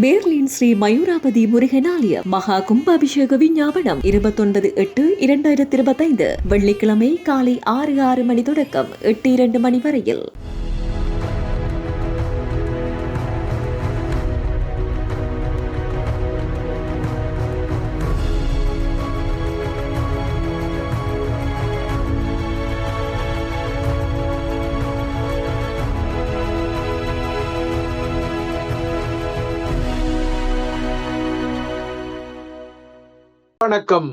Merlin Sri Mayurapathi முருகனாலய மகா கும்பாபிஷேக விஞ்ஞாபனம் இருபத்தொன்பது எட்டு இரண்டாயிரத்தி இருபத்தைந்து வெள்ளிக்கிழமை காலை ஆறு ஆறு மணி தொடக்கம் எட்டு இரண்டு மணி வரையில் வணக்கம்.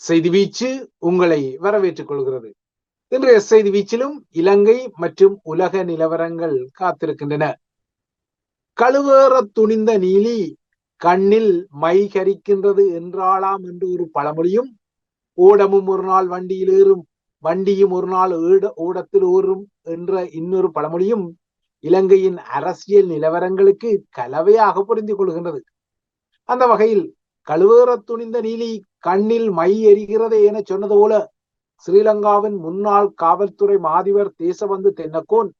செய்தி வீச்சு உங்களை வரவேற்றுக் கொள்கிறது. இன்றைய செய்தி வீச்சிலும் இலங்கை மற்றும் உலக நிலவரங்கள் காத்திருக்கின்றன. கழுவேற துணிந்த நீலி கண்ணில் மை கரிக்கின்றது என்றாளாம் என்று ஒரு பழமொழியும் ஓடமும் ஒரு நாள் வண்டியில் ஏறும் வண்டியும் ஒரு நாள் ஈட ஓடத்தில் ஊறும் என்ற இன்னொரு பழமொழியும் இலங்கையின் அரசியல் நிலவரங்களுக்கு கலவையாக புரிந்து கொள்கின்றது. அந்த வகையில் கழுவேற துணிந்த நீலி கண்ணில் மை எரிகிறதே என சொன்னது போல ஸ்ரீலங்காவின் முன்னாள் காவல்துறை மாதிபர் தேசபந்து தென்னக்கோன்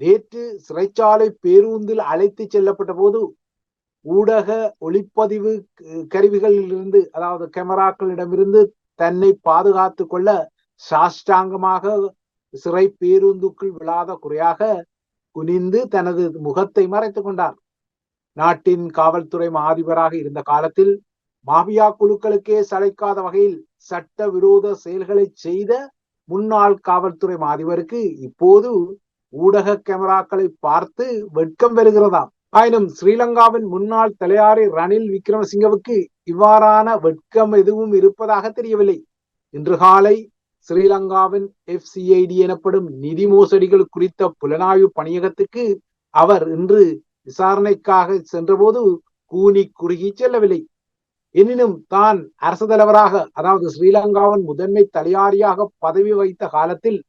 நேற்று சிறைச்சாலை பேருந்தில் அழைத்து செல்லப்பட்ட போது ஊடக ஒளிப்பதிவு கருவிகளிலிருந்து அதாவது கேமராக்களிடமிருந்து தன்னை பாதுகாத்து கொள்ள சாஷ்டாங்கமாக சிறை பேருந்துக்குள் விழாத குறையாக குனிந்து தனது முகத்தை மறைத்துக் கொண்டார். நாட்டின் காவல்துறை மாதிபராக இருந்த காலத்தில் மாபியா குழுக்களுக்கே சளைக்காத வகையில் சட்ட விரோத செயல்களை செய்த முன்னாள் காவல்துறை மாதிபருக்கு இப்போது ஊடக கேமராக்களை பார்த்து வெட்கம் வருகிறதாம் ஆயினும் ஸ்ரீலங்காவின் முன்னாள் தலையாரி ரணில் விக்ரமசிங்கவுக்கு இவ்வாறான வெட்கம் எதுவும் இருப்பதாக தெரியவில்லை. இன்று காலை ஸ்ரீலங்காவின் எஃப்சிஐடி எனப்படும் நிதி மோசடிகள் குறித்த புலனாய்வு பணியகத்துக்கு அவர் இன்று விசாரணைக்காக சென்றபோது கூனி குறுகி செல்லவில்லை. எனினும் தான் அரசு தலைவராக அதாவது ஸ்ரீலங்காவின் முதன்மை தலையாரியாக பதவி வைத்த காலத்தில்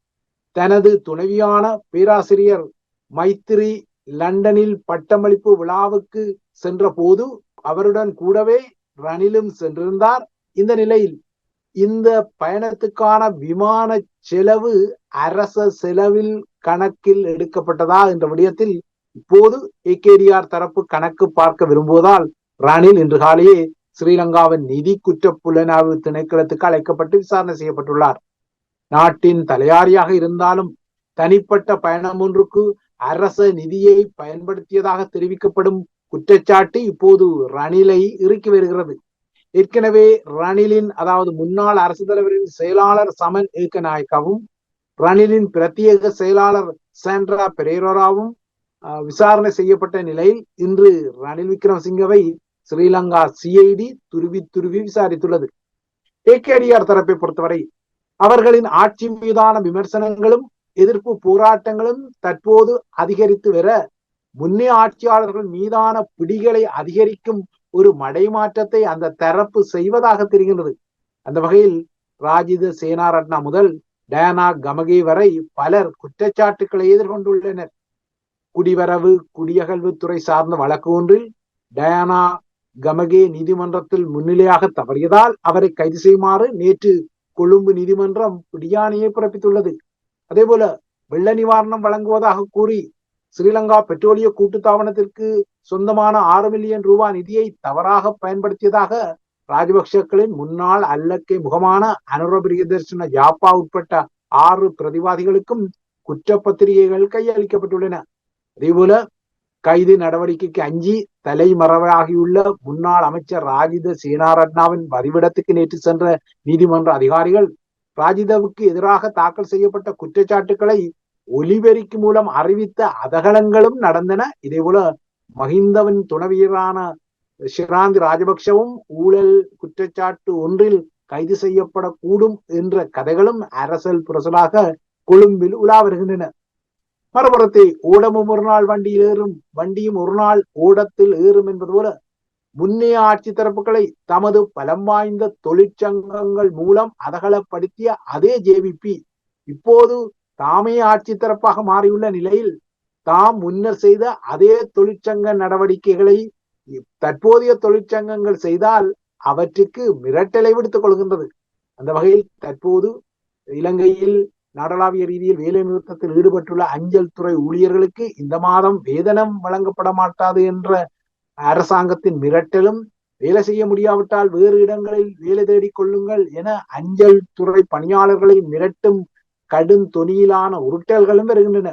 தனது துணைவியான பேராசிரியர் மைத்திரி லண்டனில் பட்டமளிப்பு விழாவுக்கு சென்ற போது அவருடன் கூடவே ரணிலும் சென்றிருந்தார். இந்த நிலையில் இந்த பயணத்துக்கான விமான செலவு அரச செலவில் கணக்கில் எடுக்கப்பட்டதா என்ற விடயத்தில் இப்போது ஏகேடிஆர் தரப்பு கணக்கு பார்க்க விரும்புவதால் ரணில் இன்று காலையே ஸ்ரீலங்காவின் நிதி குற்ற புலனாய்வு திணைக்களத்துக்கு அழைக்கப்பட்டு விசாரணை செய்யப்பட்டுள்ளார். நாட்டின் தலையாரியாக இருந்தாலும் தனிப்பட்ட பயணம் ஒன்றுக்கு அரச நிதியை பயன்படுத்தியதாக தெரிவிக்கப்படும் குற்றச்சாட்டு இப்போது ரணிலை இறுக்கி வருகிறது. ஏற்கனவே ரணிலின் அதாவது முன்னாள் அரசு தலைவரின் செயலாளர் சமன் ஏக்கநாயக்காவும் ரணிலின் பிரத்யேக செயலாளர் சாண்ட்ரா பெரேரோராவும் விசாரணை செய்யப்பட்ட நிலையில் இன்று ரணில் விக்ரமசிங்கவை ஸ்ரீலங்கா சிஐடி துருவி துருவி விசாரித்துள்ளது. ஏகேடிஆர் தரப்பை பொறுத்தவரை அவர்களின் ஆட்சி மீதான விமர்சனங்களும் எதிர்ப்பு போராட்டங்களும் தற்போது அதிகரித்து வர முன்னே ஆட்சியாளர்கள் மீதான பிடிகளை அதிகரிக்கும் ஒரு மடைமாற்றத்தை அந்த தரப்பு செய்வதாக தெரிகின்றது. அந்த வகையில் ராஜித சேனாரட்னா முதல் டயானா கமகே வரை பலர் குற்றச்சாட்டுக்களை எதிர்கொண்டுள்ளனர். குடிவரவு குடியகழ்வுத்துறை துறை சார்ந்த வழக்கு ஒன்றில் டயானா கமகே நீதிமன்றத்தில் முன்னிலையாக தவறியதால் அவரை கைது செய்யுமாறு நேற்று கொழும்பு நீதிமன்றம் பிடியாணையை பிறப்பித்துள்ளது. அதே போல வெள்ள நிவாரணம் வழங்குவதாக கூறி ஸ்ரீலங்கா பெட்ரோலிய கூட்டுத்தாபனத்திற்கு சொந்தமான ஆறு மில்லியன் ரூபாய் நிதியை தவறாக பயன்படுத்தியதாக ராஜபக்சக்களின் முன்னாள் அல்லக்கை முகமான அனுர பிரியதர்ஷன யாப்பா உட்பட்ட ஆறு பிரதிவாதிகளுக்கும் குற்றப்பத்திரிகைகள் கையளிக்கப்பட்டுள்ளன. அதேபோல கைது நடவடிக்கைக்கு அஞ்சி தலைமறைவாகியுள்ள முன்னாள் அமைச்சர் ராஜித சேனாரட்னாவின் வதிவிடத்துக்கு நேற்று சென்ற நீதிமன்ற அதிகாரிகள் ராஜிதவுக்கு எதிராக தாக்கல் செய்யப்பட்ட குற்றச்சாட்டுக்களை ஒலிபெருக்கி மூலம் அறிவித்த அதகலங்களும் நடந்தன. இதே போல மஹிந்தவின் துணவியரான ஷிராந்தி ராஜபக்சவும் ஊழல் குற்றச்சாட்டு ஒன்றில் கைது செய்யப்படக்கூடும் என்ற கதைகளும் அரசல் புரசலாக கொழும்பில் உலா வருகின்றன. மறுபுறத்தை ஊடமும் ஒரு நாள் வண்டியில் ஏறும் வண்டியும் ஒரு நாள் ஊடத்தில் ஏறும் என்பது போல முன்னே ஆட்சி தரப்புகளை தமது பலம் வாய்ந்த தொழிற்சங்கங்கள் மூலம் அதகலப்படுத்திய அதே ஜேவிபி இப்போது தாமே ஆட்சி தரப்பாக மாறியுள்ள நிலையில் தாம் முன்னர் செய்த அதே தொழிற்சங்க நடவடிக்கைகளை தற்போதைய தொழிற்சங்கங்கள் செய்தால் அவற்றுக்கு மிரட்டலை விடுத்துக் கொள்கின்றது. அந்த வகையில் தற்போது இலங்கையில் நாடளாவிய ரீதியில் வேலை நிறுத்தத்தில் ஈடுபட்டுள்ள அஞ்சல் துறை ஊழியர்களுக்கு இந்த மாதம் வேதனம் வழங்கப்பட மாட்டாது என்ற அரசாங்கத்தின் மிரட்டலும் வேலை செய்ய முடியாவிட்டால் வேறு இடங்களில் வேலை தேடிக் கொள்ளுங்கள் என அஞ்சல் துறை பணியாளர்களை மிரட்டும் கடும் தொனியிலான உருட்டல்களும் வருகின்றன.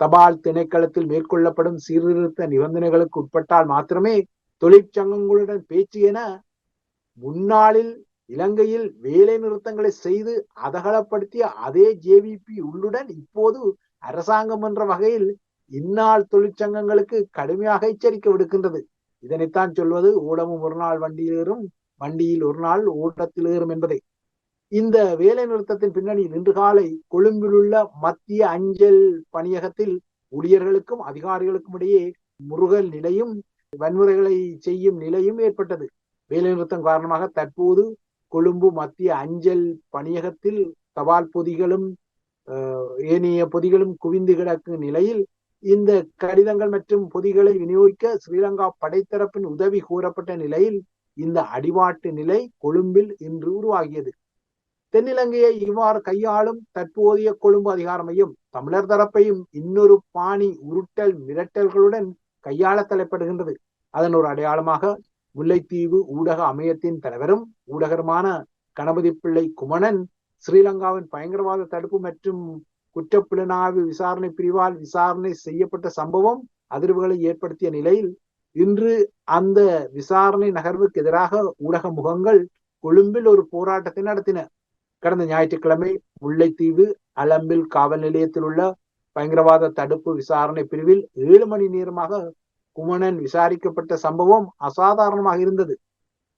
தபால் திணைக்களத்தில் மேற்கொள்ளப்படும் சீர்திருத்த நிபந்தனைகளுக்கு உட்பட்டால் மாத்திரமே தொழிற்சங்கங்களுடன் பேச்சு என முன்னாளில் இலங்கையில் வேலை நிறுத்தங்களை செய்து அதகலப்படுத்திய அதே ஜேவிபி உள்ளுடன் இப்போது அரசாங்கம் என்ற வகையில் இந்நாள் தொழிற்சங்கங்களுக்கு கடுமையாக எச்சரிக்கை விடுக்கின்றது. இதனைத்தான் சொல்வது ஊடமும் ஒரு நாள் வண்டியில் ஏறும் வண்டியில் ஒரு நாள் ஓட்டத்தில் ஏறும் என்பதை. இந்த வேலை நிறுத்தத்தின் பின்னணியில் இன்று காலை கொழும்பில் உள்ள மத்திய அஞ்சல் பணியகத்தில் ஊழியர்களுக்கும் அதிகாரிகளுக்கும் இடையே முருகல் நிலையும் வன்முறைகளை செய்யும் நிலையும் ஏற்பட்டது. வேலைநிறுத்தம் காரணமாக தற்போது கொழும்பு மத்திய அஞ்சல் பணியகத்தில் தபால் பொதிகளும் ஏனைய பொதிகளும் குவிந்து கிடக்கும் நிலையில் இந்த கடிதங்கள் மற்றும் பொதிகளை விநியோகிக்க ஸ்ரீலங்கா படைத்தரப்பின் உதவி கூறப்பட்ட நிலையில் இந்த அடிவாட்டு நிலை கொழும்பில் இன்று உருவாகியது. தென்னிலங்கையை இவ்வாறு கையாளும் தற்போதைய கொழும்பு அதிகார மையம் தமிழர் தரப்பையும் இன்னொரு பாணி உருட்டல் மிரட்டல்களுடன் கையாள தலைப்படுகின்றது. அதன் ஒரு அடையாளமாக முல்லைத்தீவு ஊடக அமையத்தின் தலைவரும் ஊடகருமான கணபதி பிள்ளை குமணன் ஸ்ரீலங்காவின் பயங்கரவாத தடுப்பு மற்றும் குற்றப்புலனாய்வு விசாரணை பிரிவால் விசாரணை செய்யப்பட்ட சம்பவம் அதிர்வுகளை ஏற்படுத்திய நிலையில் இன்று அந்த விசாரணை நகர்வுக்கு எதிராக ஊடக முகங்கள் கொழும்பில் ஒரு போராட்டத்தை நடத்தின. கடந்த ஞாயிற்றுக்கிழமை முல்லைத்தீவு அலம்பில் காவல் நிலையத்தில் உள்ள பயங்கரவாத தடுப்பு விசாரணை பிரிவில் ஏழு மணி நேரமாக குமணன் விசாரிக்கப்பட்ட சம்பவம் அசாதாரணமாக இருந்தது.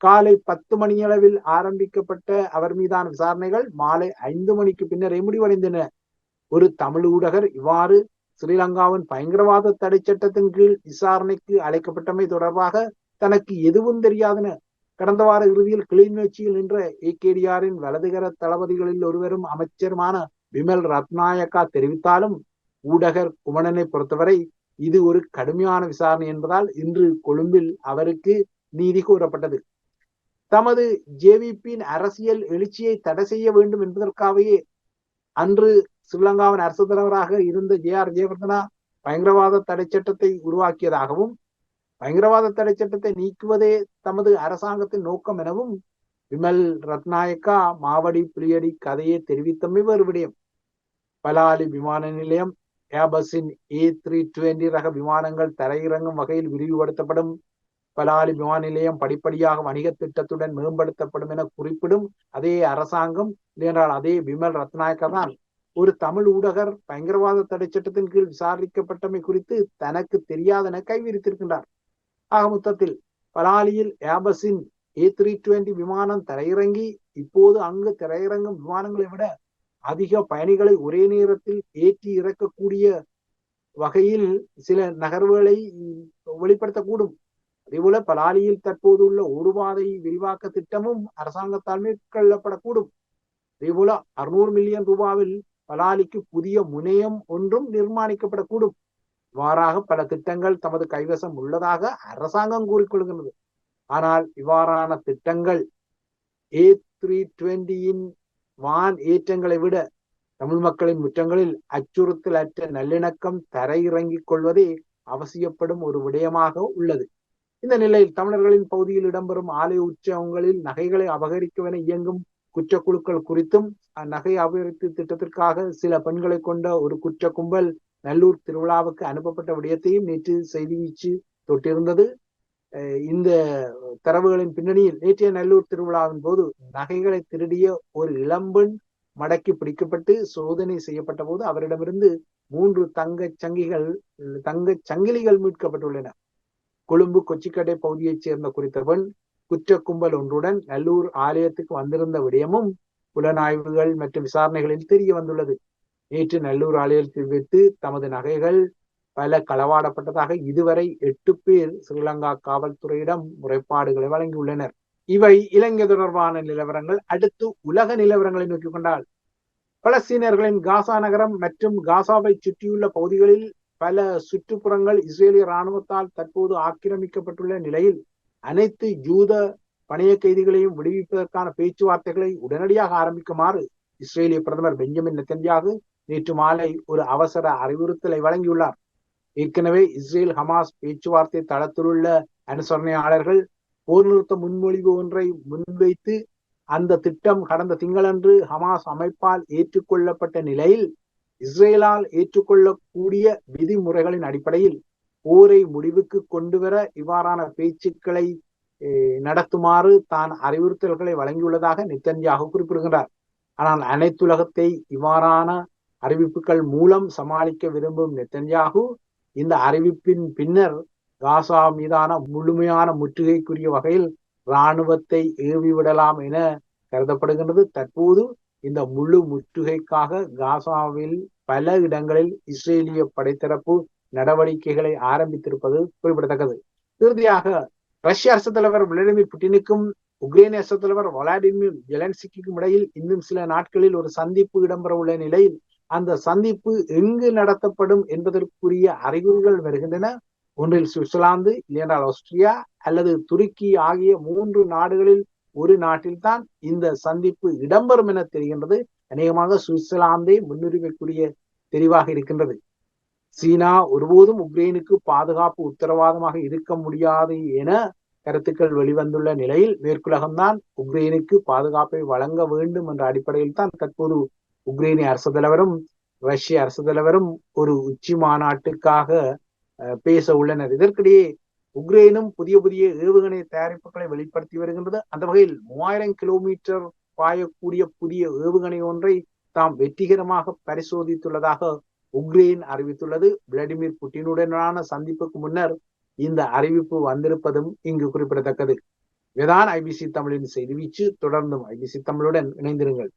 காலை பத்து மணியளவில் ஆரம்பிக்கப்பட்ட அவர் மீதான விசாரணைகள் மாலை ஐந்து மணிக்கு பின்னரே முடிவடைந்தன. ஒரு தமிழ் ஊடகர் இவ்வாறு ஸ்ரீலங்காவின் பயங்கரவாத தடை சட்டத்தின் கீழ் விசாரணைக்கு அழைக்கப்பட்டமை தொடர்பாக தனக்கு எதுவும் தெரியாதன கடந்த வார இறுதியில் கிளிநொச்சியில் நின்ற ஏகேடிஆரின் வலதுகர தளபதிகளில் ஒருவரும் அமைச்சருமான விமல் ரத்நாயக்கா தெரிவித்தாலும் ஊடகர் குமணனை பொறுத்தவரை இது ஒரு கடுமையான விசாரணை என்பதால் இன்று கொழும்பில் அவருக்கு நீதி கூறப்பட்டது தமது ஜேவிபியின் அரசியல் எழுச்சியை தடை செய்ய வேண்டும் என்பதற்காகவே அன்று ஸ்ரீலங்காவின் அரசு தலைவராக இருந்த ஜே ஆர் ஜெயவர்தனா பயங்கரவாத தடை சட்டத்தை உருவாக்கியதாகவும் பயங்கரவாத தடை சட்டத்தை நீக்குவதே தமது அரசாங்கத்தின் நோக்கம் எனவும் விமல் ரத்நாயக்கா மாவடி புலியடி கதையை தெரிவித்தமை வேறு விடயம். பலாலி விமான நிலையம் ஏபஸின் ஏ த்ரீ டுவெண்டி ரக விமானங்கள் தரையிறங்கும் வகையில் விரிவுபடுத்தப்படும் பலாலி விமான நிலையம் படிப்படியாக வணிக திட்டத்துடன் மேம்படுத்தப்படும் என குறிப்பிடும் அதே அரசாங்கம் இல்லையென்றால் அதே விமல் ரத்நாயக்கா தான். ஒரு தமிழ் ஊடகர் பயங்கரவாத தடை சட்டத்தின் கீழ் விசாரிக்கப்பட்டமை குறித்து தனக்கு தெரியாதென கைவிரித்திருக்கின்றார். ஆக மொத்தத்தில் பலாலியில் ஏபஸின் ஏ த்ரீ டுவெண்டி விமானம் தரையிறங்கி இப்போது அங்கு தரையிறங்கும் விமானங்களை விட அதிக பயணிகளை ஒரே நேரத்தில் ஏற்றி இறக்கக்கூடிய வகையில் சில நகர்வுகளை வெளிப்படுத்தக்கூடும். அதேபோல பலாலியில் தற்போது உள்ள ஒரு பாதை விரிவாக்க திட்டமும் அரசாங்கத்தால் மேற்கொள்ளப்படக்கூடும். அதேபோல அறுநூறு மில்லியன் ரூபாவில் பலாலிக்கு புதிய முனையம் ஒன்றும் நிர்மாணிக்கப்படக்கூடும். இவ்வாறாக பல திட்டங்கள் தமது கைவசம் உள்ளதாக அரசாங்கம் கூறிக்கொள்கின்றது. ஆனால் இவ்வாறான திட்டங்கள் ஏ த்ரீ டுவெண்டியின் வான் ஏற்றங்களை விட தமிழ் மக்களின் முற்றங்களில் அச்சுறுத்தல் அற்ற நல்லிணக்கம் தரையிறங்கிக் கொள்வதே அவசியப்படும் ஒரு விடயமாக உள்ளது. இந்த நிலையில் தமிழர்களின் பகுதியில் இடம்பெறும் ஆலய உற்சவங்களில் நகைகளை அபகரிக்கவென இயங்கும் குற்றக்குழுக்கள் குறித்தும் அந்நகை அபிவிருத்தி திட்டத்திற்காக சில பெண்களை கொண்ட ஒரு குற்ற கும்பல் நல்லூர் திருவிழாவுக்கு அனுப்பப்பட்ட விடயத்தையும் நேற்று செய்தி வீச்சு தொட்டிருந்தது. இந்த தரவுகளின் பின்னணியில் நேற்றைய நல்லூர் திருவிழாவின் போது நகைகளை திருடிய ஒரு இளம்பெண் மடக்கி பிடிக்கப்பட்டு சோதனை செய்யப்பட்ட போது அவரிடமிருந்து மூன்று தங்க சங்கிகள் தங்க சங்கிலிகள் மீட்கப்பட்டுள்ளன. கொழும்பு கொச்சிக்கடை பகுதியைச் சேர்ந்த குறித்த பெண் குற்ற கும்பல் ஒன்றுடன் நல்லூர் ஆலயத்துக்கு வந்திருந்த விடயமும் புலனாய்வுகள் மற்றும் விசாரணைகளில் தெரிய வந்துள்ளது. நேற்று நல்லூர் ஆலயத்தில் வைத்து தமது நகைகள் பல களவாடப்பட்டதாக இதுவரை எட்டு பேர் ஸ்ரீலங்கா காவல்துறையிடம் முறைப்பாடுகளை வழங்கியுள்ளனர். இவை இலங்கை தொடர்பான நிலவரங்கள். அடுத்து உலக நிலவரங்களை நோக்கி கொண்டால் பலஸ்தீனர்களின் காசா நகரம் மற்றும் காசாவை சுற்றியுள்ள பகுதிகளில் பல சுற்றுப்புறங்கள் இஸ்ரேலிய இராணுவத்தால் தற்போது ஆக்கிரமிக்கப்பட்டுள்ள நிலையில் அனைத்து ஜூத பணைய கைதிகளையும் விடுவிப்பதற்கான பேச்சுவார்த்தைகளை உடனடியாக ஆரம்பிக்குமாறு இஸ்ரேலிய பிரதமர் பெஞ்சமின் நெத்தன்யாகு நேற்று மாலை ஒரு அவசர அறிவுறுத்தலை வழங்கியுள்ளார். ஏற்கனவே இஸ்ரேல் ஹமாஸ் பேச்சுவார்த்தை தளத்திலுள்ள அனுசரணையாளர்கள் போர் நிறுத்த முன்மொழிவு ஒன்றை முன்வைத்து அந்த திட்டம் கடந்த திங்களன்று ஹமாஸ் அமைப்பால் ஏற்றுக்கொள்ளப்பட்ட நிலையில் இஸ்ரேலால் ஏற்றுக்கொள்ளக்கூடிய விதிமுறைகளின் அடிப்படையில் போரை முடிவுக்கு கொண்டு வர இவ்வாறான பேச்சுக்களை நடத்துமாறு தான் அறிவுறுத்தல்களை வழங்கியுள்ளதாக நித்தன்யாக குறிப்பிடுகிறார் ஆனால் அனைத்துலகத்தை இவ்வாறான அறிவிப்புகள் மூலம் சமாளிக்க விரும்பும் நெத்தன்யாகு இந்த அறிவிப்பின் பின்னர் காசா மீதான முழுமையான முற்றுகைக்குரிய வகையில் இராணுவத்தை ஏவிவிடலாம் என கருதப்படுகின்றது. தற்போது இந்த முழு முற்றுகைக்காக காசாவில் பல இடங்களில் இஸ்ரேலிய படைத்தரப்பு நடவடிக்கைகளை ஆரம்பித்திருப்பது குறிப்பிடத்தக்கது. இறுதியாக ரஷ்ய அரசு தலைவர் விளாடிமிர் புட்டினுக்கும் உக்ரைன் அரசு தலைவர் வளாடிமிர் ஜெலன்சிக்கும் இடையில் இன்னும் சில நாட்களில் ஒரு சந்திப்பு இடம்பெற உள்ள நிலையில் அந்த சந்திப்பு எங்கு நடத்தப்படும் என்பதற்குரிய அறிகுறிகள் வருகின்றன. ஒன்றில் சுவிட்சர்லாந்து இல்லையென்றால் ஆஸ்திரியா அல்லது துருக்கி ஆகிய மூன்று நாடுகளில் ஒரு நாட்டில்தான் இந்த சந்திப்பு இடம்பெறும் என தெரிகின்றது. அநேகமாக சுவிட்சர்லாந்தே முன்னுரிமைக்குரிய தெரிவாக இருக்கின்றது. சீனா ஒருபோதும் உக்ரைனுக்கு பாதுகாப்பு உத்தரவாதமாக இருக்க முடியாது என கருத்துக்கள் வெளிவந்துள்ள நிலையில் மேற்குலகம்தான் உக்ரைனுக்கு பாதுகாப்பை வழங்க வேண்டும் என்ற அடிப்படையில் தான் தற்போது உக்ரைனிய அரசு தலைவரும் ரஷ்ய அரசு தலைவரும் ஒரு உச்சி மாநாட்டுக்காக பேச உள்ளனர். இதற்கிடையே உக்ரைனும் புதிய புதிய ஏவுகணை தயாரிப்புகளை வெளிப்படுத்தி வருகின்றது. அந்த வகையில் மூவாயிரம் கிலோமீட்டர் பாயக்கூடிய புதிய ஏவுகணை ஒன்றை தாம் வெற்றிகரமாக பரிசோதித்துள்ளதாக உக்ரைன் அறிவித்துள்ளது. விளாடிமிர் புட்டினுடனான சந்திப்புக்கு முன்னர் இந்த அறிவிப்பு வந்திருப்பதும் இங்கு குறிப்பிடத்தக்கது. இதான் ஐபிசி தமிழின் செய்தி வீச்சு. தொடர்ந்தும் ஐபிசி தமிழுடன் இணைந்திருங்கள்.